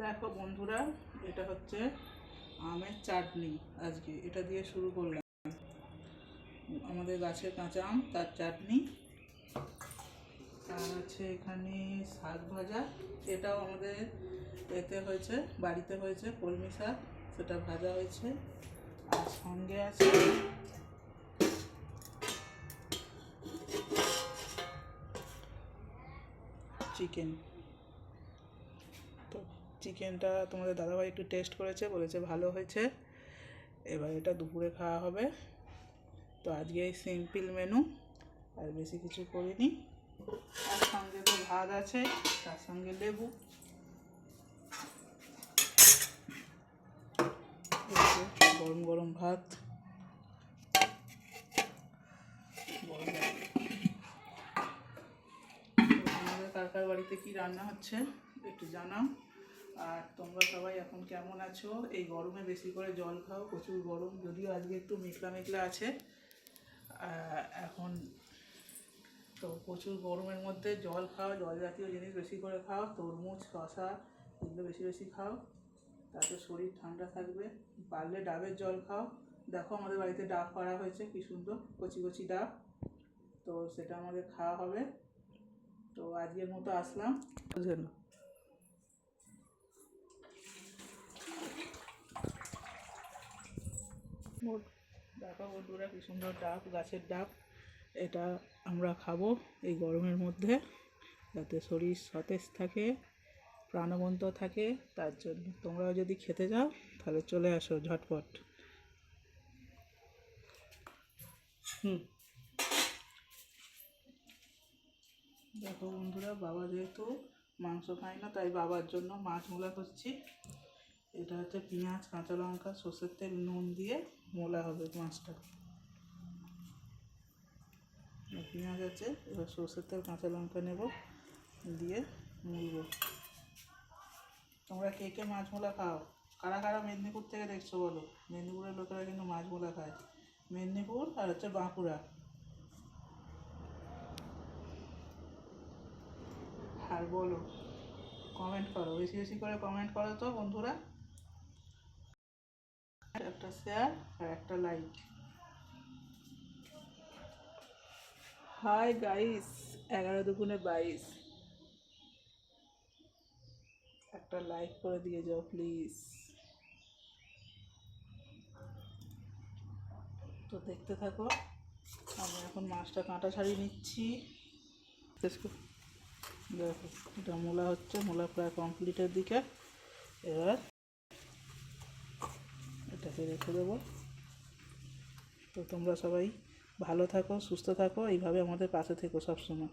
দেখো বন্ধুরা, এটা হচ্ছে আমের চাটনি আজকে। এটা দিয়ে শুরু করলাম। আমাদের গাছের কাঁচা আম, তার চাটনি। আর আছে এখানে শাক ভাজা। এটাও আমাদের এতে হয়েছে, বাড়িতে হয়েছে কলমি শাক। সেটা ভাজা হয়েছে। আর সঙ্গে আছে চিকেন। তো চিকেনটা তোমাদের দাদাভাই একটু টেস্ট করেছে, বলেছে ভালো হয়েছে। এবার এটা দুপুরে খাওয়া হবে। তো আজকে এই সিম্পল মেনু আর বেশি কিছু করিনি। তার সঙ্গে তো ভাত আছে, তার সঙ্গে লেবু। গরম গরম ভাত। কার বাড়িতে কি রান্না হচ্ছে একটু জানাও। আর তোমরা সবাই এখন কেমন আছো? এই গরমে বেশি করে জল খাও, প্রচুর গরম। যদিও আজকে একটু মেঘলা মেঘলা আছে। এখন তো প্রচুর গরমের মধ্যে জল খাও, জল জাতীয় জিনিস বেশি করে খাও, তরমুজ শশা এগুলো বেশি বেশি খাও। তাতে শরীর ঠান্ডা থাকবে। পারলে ডাবের জল খাও। দেখো আমাদের বাড়িতে ডাব করা হয়েছে, কি সুন্দর, কচি কচি ডাব। তো সেটা আমাদের খাওয়া হবে। তো আজকের মতো আসলাম। বুঝলেন? দেখো বন্ধুরা কি সুন্দর ডাব গাছের ডাব এটা আমরা খাব এই গরমের মধ্যে যাতে শরীর সতেজ থাকে প্রাণবন্ত থাকে তার জন্য। তোমরাও যদি খেতে যাও তাহলে চলে আসো ঝটপট। হুম। দেখো বন্ধুরা, বাবা যেহেতু মাংস খায় না, তাই বাবার জন্য মাছ মোলা করছি। এটা হচ্ছে পেঁয়াজ, কাঁচা লঙ্কা, সর্ষের তেল, নুন দিয়ে মোলা হবে মাছটা। পেঁয়াজ আছে, এবার সর্ষের তেল, কাঁচা লঙ্কা নেব, দিয়ে মুলবো তোমরা কে কে মাছ মোলা খাও? কারা কারা মেদিনীপুর থেকে দেখছ বলো? মেদিনীপুরের লোকেরা কিন্তু মাছ মোলা খায়। মেদিনীপুর আর হচ্ছে বাঁকুড়া। আর বলো কমেন্ট করো, বেশি বেশি করে কমেন্ট করো তো বন্ধুরা। একটা শেয়ার আর একটা লাইক হাই গাইস এগারো দুগুণে বাইশ। একটা লাইক করে দিয়ে যাও প্লিজ তো দেখতে থাকো আমি এখন মাছটা কাঁটা ছাড়িয়ে নিচ্ছি। দেখো, এটা মূলা হচ্ছে, মূলা প্রায় কমপ্লিটের দিকে। এবার এটাকে রেখে দেবো। তো তোমরা সবাই ভালো থাকো, সুস্থ থাকো, এইভাবে আমাদের পাশে থেকো সবসময়।